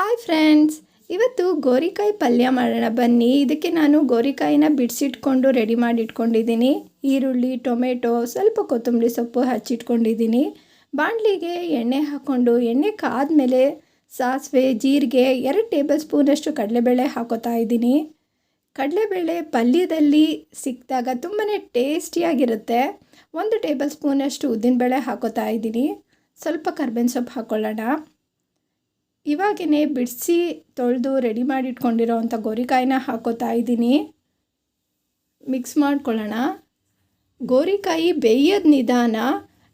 Hi friends ಇವತ್ತು ಗೋರಿಕಾಯಿ ಪಲ್ಯ ಮಾಡೋಣ. ಬನ್ನಿ. ಇದಕ್ಕೆ ನಾನು ಗೋರಿಕಾಯಿನ ಬಿಡಿಸಿಟ್ಕೊಂಡು ರೆಡಿ ಮಾಡಿ ಇಟ್ಕೊಂಡಿದ್ದೀನಿ. ಈರುಳ್ಳಿ, ಟೊಮೆಟೊ, ಸ್ವಲ್ಪ ಕೊತ್ತಂಬರಿ ಸೊಪ್ಪು ಹಚ್ಚಿಟ್ಕೊಂಡಿದ್ದೀನಿ ಬಾಣಲಿಗೆ ಎಣ್ಣೆ ಹಾಕ್ಕೊಂಡು, ಎಣ್ಣೆ ಕಾದ್ಮೇಲೆ ಸಾಸಿವೆ, ಜೀರಿಗೆ ಎರಡು ಟೇಬಲ್ ಸ್ಪೂನಷ್ಟು ಕಡಲೆಬೇಳೆ ಹಾಕೋತಾ ಇದ್ದೀನಿ. ಕಡಲೆಬೇಳೆ ಪಲ್ಯದಲ್ಲಿ ಸಿಕ್ಕಿದಾಗ ತುಂಬಾ ಟೇಸ್ಟಿಯಾಗಿರುತ್ತೆ ಒಂದು ಟೇಬಲ್ ಸ್ಪೂನಷ್ಟು ಉದ್ದಿನಬೇಳೆ ಹಾಕೋತಾ ಇದ್ದೀನಿ. ಸ್ವಲ್ಪ ಕರ್ಬೇವಿನ ಸೊಪ್ಪು ಹಾಕ್ಕೊಳ್ಳೋಣ ಇವಾಗೇ ಬಿಡಿಸಿ ತೊಳೆದು ರೆಡಿ ಮಾಡಿ ಇಟ್ಕೊಂಡಿರೋ ಅಂಥ ಗೋರಿಕಾಯಿನ ಹಾಕೋತಾ ಇದ್ದೀನಿ. ಮಿಕ್ಸ್ ಮಾಡ್ಕೊಳ್ಳೋಣ. ಗೋರಿಕಾಯಿ ಬೇಯೋದು ನಿಧಾನ.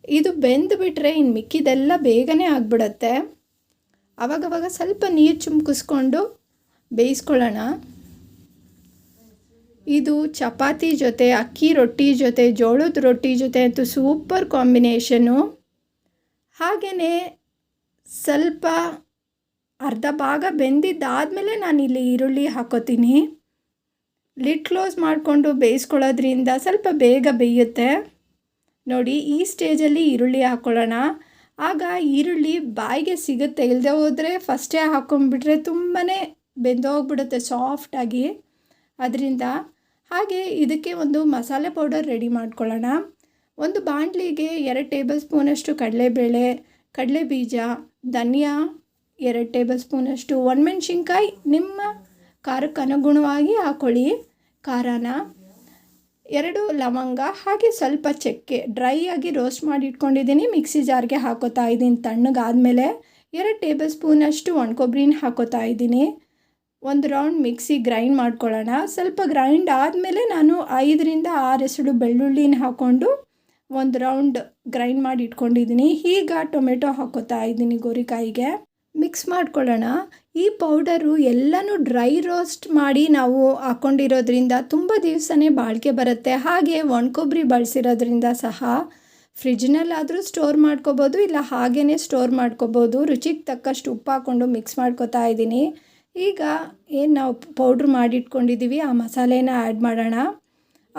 ಇದು ಬೆಂದುಬಿಟ್ರೆ ಇನ್ನು ಮಿಕ್ಕಿದೆಲ್ಲ ಬೇಗನೆ ಆಗಿಬಿಡತ್ತೆ. ಆವಾಗವಾಗ ಸ್ವಲ್ಪ ನೀರು ಚುಮ್ಕಿಸ್ಕೊಂಡು ಬೇಯಿಸ್ಕೊಳ್ಳೋಣ. ಇದು ಚಪಾತಿ ಜೊತೆ, ಅಕ್ಕಿ ರೊಟ್ಟಿ ಜೊತೆ, ಜೋಳದ ರೊಟ್ಟಿ ಜೊತೆ ಅಂತೂ ಸೂಪರ್ ಕಾಂಬಿನೇಷನು ಹಾಗೆಯೇ ಸ್ವಲ್ಪ ಅರ್ಧ ಭಾಗ ಬೆಂದಿದ್ದಾದಮೇಲೆ ನಾನು ಇಲ್ಲಿ ಈರುಳ್ಳಿ ಹಾಕೋತೀನಿ. ಲಿಡ್ ಕ್ಲೋಸ್ ಮಾಡಿಕೊಂಡು ಬೇಯಿಸ್ಕೊಳ್ಳೋದ್ರಿಂದ ಸ್ವಲ್ಪ ಬೇಗ ಬೇಯುತ್ತೆ. ನೋಡಿ, ಈ ಸ್ಟೇಜಲ್ಲಿ ಈರುಳ್ಳಿ ಹಾಕ್ಕೊಳ್ಳೋಣ ಆಗ ಈರುಳ್ಳಿ ಬಾಯಿಗೆ ಸಿಗುತ್ತೆ. ಇಲ್ಲದೆ ಹೋದರೆ ಫಸ್ಟೇ ಹಾಕ್ಕೊಂಡ್ಬಿಟ್ರೆ ತುಂಬಾ ಬೆಂದೋಗ್ಬಿಡುತ್ತೆ ಸಾಫ್ಟಾಗಿ. ಅದರಿಂದ ಹಾಗೆ ಇದಕ್ಕೆ ಒಂದು ಮಸಾಲೆ ಪೌಡರ್ ರೆಡಿ ಮಾಡ್ಕೊಳ್ಳೋಣ. ಒಂದು ಬಾಣಲಿಗೆ ಎರಡು ಟೇಬಲ್ ಸ್ಪೂನಷ್ಟು ಕಡಲೆಬೇಳೆ ಕಡಲೆ ಬೀಜ ಧನಿಯಾ ಎರಡು ಟೇಬಲ್ ಸ್ಪೂನಷ್ಟು ಒಣಮೆಣ್ಸಿನ್ಕಾಯಿ. ನಿಮ್ಮ ಖಾರಕ್ಕೆ ಅನುಗುಣವಾಗಿ ಹಾಕ್ಕೊಳ್ಳಿ ಖಾರನ ಎರಡು ಲವಂಗ ಹಾಗೆ ಸ್ವಲ್ಪ ಚಕ್ಕೆ ಡ್ರೈ ಆಗಿ ರೋಸ್ಟ್ ಮಾಡಿ ಇಟ್ಕೊಂಡಿದ್ದೀನಿ. ಮಿಕ್ಸಿ ಜಾರ್ಗೆ ಹಾಕೋತಾ ಇದ್ದೀನಿ. ತಣ್ಣಗಾದಮೇಲೆ ಎರಡು ಟೇಬಲ್ ಸ್ಪೂನಷ್ಟು ಒಣಕೊಬ್ಬರಿನ ಹಾಕೋತಾ ಇದ್ದೀನಿ. ಒಂದು ರೌಂಡ್ ಮಿಕ್ಸಿ ಗ್ರೈಂಡ್ ಮಾಡ್ಕೊಳ್ಳೋಣ. ಸ್ವಲ್ಪ ಗ್ರೈಂಡ್ ಆದಮೇಲೆ ನಾನು ಐದರಿಂದ ಆರು ಎಸಳು ಬೆಳ್ಳುಳ್ಳಿನ ಹಾಕ್ಕೊಂಡು ಒಂದು ರೌಂಡ್ ಗ್ರೈಂಡ್ ಮಾಡಿ ಇಟ್ಕೊಂಡಿದ್ದೀನಿ. ಈಗ ಟೊಮೆಟೊ ಹಾಕೋತಾ ಇದ್ದೀನಿ ಗೋರಿಕಾಯಿಗೆ. ಮಿಕ್ಸ್ ಮಾಡ್ಕೊಳ್ಳೋಣ. ಈ ಪೌಡರು ಎಲ್ಲನೂ ಡ್ರೈ ರೋಸ್ಟ್ ಮಾಡಿ ನಾವು ಹಾಕ್ಕೊಂಡಿರೋದ್ರಿಂದ ತುಂಬ ದಿವಸನೇ ಬಾಳಿಕೆ ಬರುತ್ತೆ. ಹಾಗೆ ಒಣಕೊಬ್ಬರಿ ಬಳಸಿರೋದ್ರಿಂದ ಸಹ ಫ್ರಿಜ್ನಲ್ಲಾದರೂ ಸ್ಟೋರ್ ಮಾಡ್ಕೋಬೋದು, ಇಲ್ಲ ಹಾಗೇ ಸ್ಟೋರ್ ಮಾಡ್ಕೋಬೋದು. ರುಚಿಗೆ ತಕ್ಕಷ್ಟು ಉಪ್ಪು ಹಾಕ್ಕೊಂಡು ಮಿಕ್ಸ್ ಮಾಡ್ಕೋತಾ ಇದ್ದೀನಿ. ಈಗ ಏನು ನಾವು ಪೌಡ್ರ್ ಮಾಡಿಟ್ಕೊಂಡಿದ್ದೀವಿ, ಆ ಮಸಾಲೆನ ಆ್ಯಡ್ ಮಾಡೋಣ.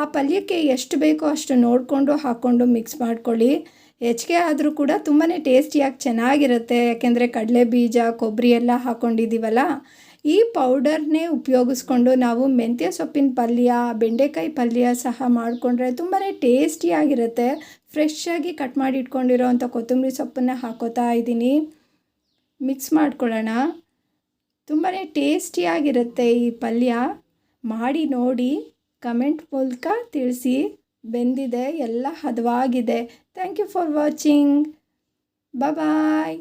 ಆ ಪಲ್ಯಕ್ಕೆ ಎಷ್ಟು ಬೇಕೋ ಅಷ್ಟು ನೋಡಿಕೊಂಡು ಹಾಕ್ಕೊಂಡು ಮಿಕ್ಸ್ ಮಾಡ್ಕೊಳ್ಳಿ. ಹೆಚ್ಚಿಗೆ ಆದರೂ ಕೂಡ ತುಂಬಾ ಟೇಸ್ಟಿಯಾಗಿ ಚೆನ್ನಾಗಿರುತ್ತೆ. ಯಾಕೆಂದರೆ ಕಡಲೆ ಬೀಜ ಕೊಬ್ಬರಿ ಎಲ್ಲ ಹಾಕ್ಕೊಂಡಿದ್ದೀವಲ್ಲ ಈ ಪೌಡರ್ನೇ ಉಪಯೋಗಿಸ್ಕೊಂಡು ನಾವು ಮೆಂತ್ಯ ಸೊಪ್ಪಿನ ಪಲ್ಯ, ಬೆಂಡೆಕಾಯಿ ಪಲ್ಯ ಸಹ ಮಾಡಿಕೊಂಡ್ರೆ ತುಂಬಾ ಟೇಸ್ಟಿಯಾಗಿರುತ್ತೆ ಫ್ರೆಶ್ಶಾಗಿ ಕಟ್ ಮಾಡಿ ಇಟ್ಕೊಂಡಿರೋ ಅಂಥ ಕೊತ್ತಂಬರಿ ಸೊಪ್ಪನ್ನು ಹಾಕೋತಾ ಇದ್ದೀನಿ. ಮಿಕ್ಸ್ ಮಾಡ್ಕೊಳ್ಳೋಣ. ತುಂಬಾ ಟೇಸ್ಟಿಯಾಗಿರುತ್ತೆ ಈ ಪಲ್ಯ. ಮಾಡಿ ನೋಡಿ ಕಮೆಂಟ್ ಮೂಲಕ ತಿಳಿಸಿ. ಬೆಂದಿದೆ ಎಲ್ಲ ಹದವಾಗಿದೆ. Thank you for watching bye